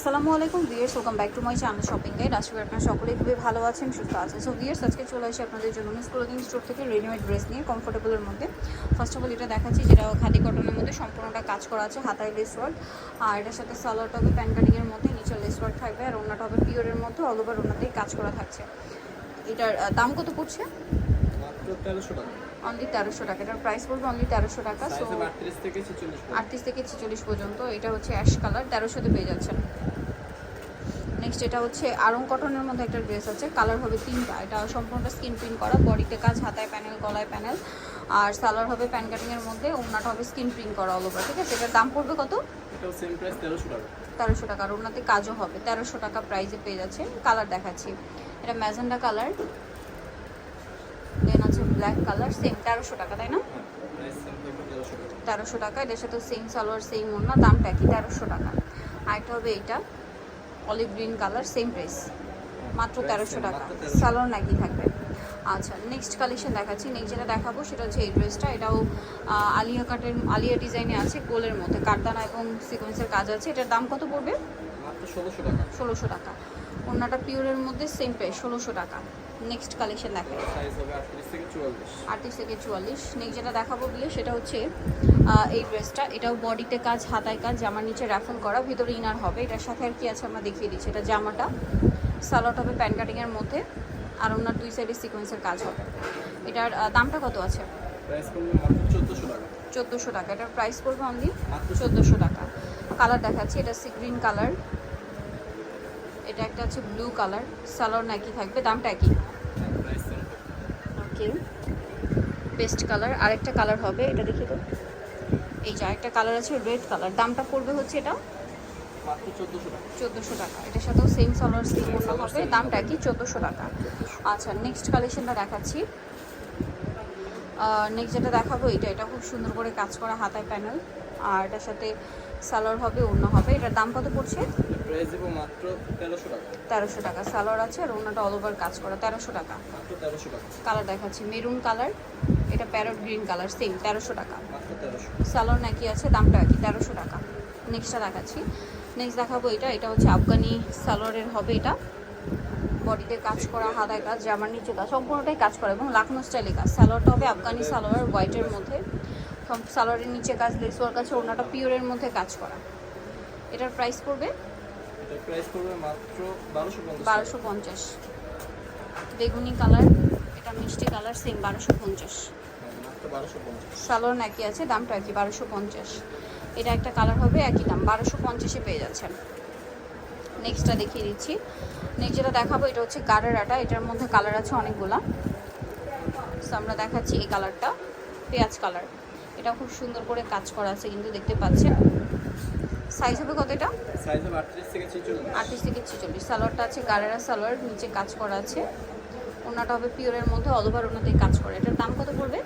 আসসালামু আলাইকুম viewers welcome back to my channel shopping guide আশা করি আপনারা সকলেই খুবই ভালো আছেন সুস্থ আছেন। সো ভিয়ার্স আজকে চলে আসি আপনাদের জন্য মিস ক্লোদিং স্টোর থেকে রেডিমেড ড্রেস নিয়ে কমফোর্টেবলের মধ্যে। ফার্স্ট অফ অল এটা দেখাচ্ছি যেটা খাদি কটনের মধ্যে সম্পূর্ণটা কাজ করা আছে হাতায় লেস ওয়ার্ক আর এটার সাথে সালোয়ারটা হবে প্যান কাটিংয়ের মধ্যে নিচে লেস ওয়ার্ক থাকবে আর ওনাটা হবে পিওরের মধ্যে অল ওভার ওনাতেই কাজ করা থাকছে। এটার দাম কত পড়ছে? অনলি তেরোশো টাকা। এটার প্রাইস পড়বে অনলি তেরোশো টাকা সো আটত্রিশ থেকে ছেচল্লিশ পর্যন্ত। এটা হচ্ছে অ্যাশ কালার তেরোশোতে পেয়ে যাচ্ছেন। নেক্সট এটা হচ্ছে আরং কটনের মধ্যে একটা ড্রেস আছে কালার হবে তিনটা। এটা সম্পূর্ণটা স্কিন প্রিন্ট করা বডিতে কাজ হাতায় প্যানেল গলায় প্যানেল। আর সালোয়ার হবে প্যান কাটিংয়ের মধ্যে ওনাটা হবে স্কিন প্রিন্ট করা অল ওভার ঠিক আছে? এটার দাম পড়বে কত? তেরোশো টাকা। আর ওনাতে কাজও হবে। তেরোশো টাকা প্রাইসে পেয়ে যাচ্ছে কালার দেখাচ্ছি। এটা ম্যাজেন্ডা কালার দেন আছে ব্ল্যাক কালার সেম তেরোশো টাকা তাই না? তেরোশো টাকা। এটার সাথে সেম সালোয়ার সেম ওড়না দামটা কি তেরোশো টাকা। আর আরেকটা হবে এইটা। Olive green colour same price মাত্র তেরোশো টাকা। সালোর 1300 সালোয়ার নাকি থাকবে। আচ্ছা নেক্সট কালেকশন দেখাচ্ছি। নেক্সট যেটা দেখাবো সেটা হচ্ছে এই ড্রেসটা এটাও আলিয়া কাটের আলিয়া ডিজাইনে আছে গোলের মধ্যে। কারদানা এবং সিকোয়েন্সের কাজ আছে। এটার দাম কত পড়বে? ষোলোশো টাকা। ষোলোশো টাকা। ওড়নাটা পিওরের মধ্যে সেম প্রাইস ষোলোশো টাকা। নেক্সট কালেকশন হবে আটত্রিশ থেকে চুয়াল্লিশ। নেক্সট যেটা দেখাবো গিয়ে সেটা হচ্ছে এই ড্রেসটা এটাও বডিতে কাজ হাতায় কাজ জামার নিচে র্যাফেল করা ভিতরে ইনার হবে। এটার সাথে আর কি আছে আমরা দেখিয়ে দিচ্ছি। এটা জামাটা। সালোয়ার হবে প্যান কাটিংয়ের মধ্যে। আর ওনার দুই সাইডে সিকোয়েন্সের কাজ হবে। এটার দামটা কত আছে? চোদ্দোশো টাকা। এটার প্রাইস করবে অনলি মাত্র চোদ্দোশো টাকা। কালার দেখাচ্ছি। এটা সি গ্রিন কালার এটা একটা আছে ব্লু কালার সালোয়ার নাকি থাকবে দামটা একই। ওকে পেস্ট কালার আরেকটা কালার হবে এটা দেখি তো। এই যে আরেকটা কালার আছে রেড কালার দামটা পড়বে হচ্ছে এটা? চোদ্দোশো টাকা। চোদ্দোশো টাকা এটার সাথেও সেম সালোয়ার সেম হবে দামটা কি চোদ্দোশো টাকা। আচ্ছা নেক্সট কালেকশনটা দেখাচ্ছি। নেক্সট যেটা দেখাবো এটা এটা খুব সুন্দর করে কাজ করা হাতায় প্যানেল আর এটার সাথে সালোয়ার হবে অন্য হবে। এটার দাম কত পড়ছে? প্রাইস দেবো মাত্র তেরোশো টাকা। সালোয়ার আছে আর অন্যটা অল ওভার কাজ করা তেরোশো টাকা। মাত্র তেরোশো টাকা। কালার দেখাচ্ছি মেরুন কালার এটা প্যারট গ্রিন কালার সেম তেরোশো টাকা। মাত্র সালোয়ার নাকি আছে দামটা কি তেরোশো টাকা। নেক্সটটা দেখাচ্ছি। নেক্সট দেখাবো এটা এটা হচ্ছে আফগানি সালোয়ারের হবে এটা। বডিতে কাজ করা হাতায় কাজ জামার নিচে কাজ সম্পূর্ণটাই কাজ করা এবং লাখনো স্টাইলে কাজ। সালোয়ারটা হবে আফগানি সালোয়ার হোয়াইটের মধ্যে। সব সালোয়ারের নিচে কাজ লেস ওয়ার্ক আছে ওনাটা পিওরের মধ্যে কাজ করা। এটার প্রাইস পড়বে? প্রাইস করবে মাত্র বারোশো পঞ্চাশ। বেগুনি কালার এটা মিষ্টি কালার সেম বারোশো পঞ্চাশ। হ্যাঁ, বারোশো পঞ্চাশ। সালোয়ার একই আছে দামটা একই বারোশো পঞ্চাশ। এটা একটা কালার হবে একই দাম বারোশো পঞ্চাশে পেয়ে যাচ্ছেন। নেক্সটটা দেখিয়ে দিচ্ছি। নেক্সট যেটা দেখাবো এটা হচ্ছে গারেরাটা এটার মধ্যে কালার আছে অনেকগুলা। সো আমরা দেখাচ্ছি এই কালারটা পেঁয়াজ কালার এটা খুব সুন্দর করে কাজ করা আছে কিন্তু দেখতে পাচ্ছেন। সাইজ হবে কত এটা? সাইজ হবে আটত্রিশ থেকে ছেচল্লিশ। আটত্রিশ থেকে ছেচল্লিশ। সালোয়ারটা আছে গারেরা সালোয়ার নিচে কাজ করা আছে। ওনাটা হবে পিওরের মধ্যে অল ওভার ওনাতে কাজ করে। এটার দাম কত পড়বে?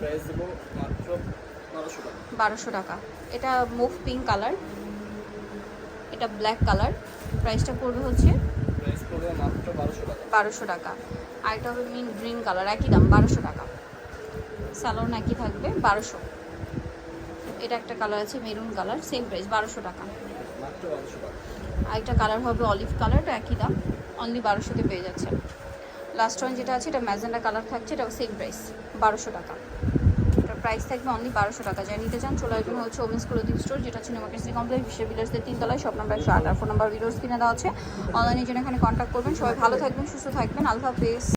প্রাইস দেবো মাত্র বারোশো টাকা। বারোশো টাকা। এটা মুভ পিঙ্ক কালার এটা ব্ল্যাক কালার প্রাইসটা পড়বে হচ্ছে বারোশো টাকা। আর এটা হবে মিন গ্রিন কালার একই দাম বারোশো টাকা। স্যালোন একই থাকবে বারোশো। এটা একটা কালার আছে মেরুন কালার সেম প্রাইস বারোশো টাকা। আর একটা কালার হবে অলিভ কালার এটা একই দাম অনলি বারোশোতে পেয়ে যাচ্ছে লাস্ট ওয়ান যেটা আছে এটা ম্যাজেন্ডা কালার থাকছে এটাও সেম প্রাইস বারোশো টাকা। প্রাইস থাকবে অনলি বারোশো টাকা। যা নিতে চান, চলে আসবেন হচ্ছে ওমেন্স ক্লোদিং স্টোর যেটা হচ্ছে নিউমার্কেট সি কমপ্লেক্স বিশ্ববিদ্যালয়ের তিনতলায় সব নাম্বার একশো আট আর ফোন নাম্বার ভিডিওস কিনে দেওয়া আছে। অনলাইনের জন্য এখানে কন্ট্যাক্ট করবেন। সবাই ভালো থাকবেন, সুস্থ থাকবেন। আলফা হাফেজ।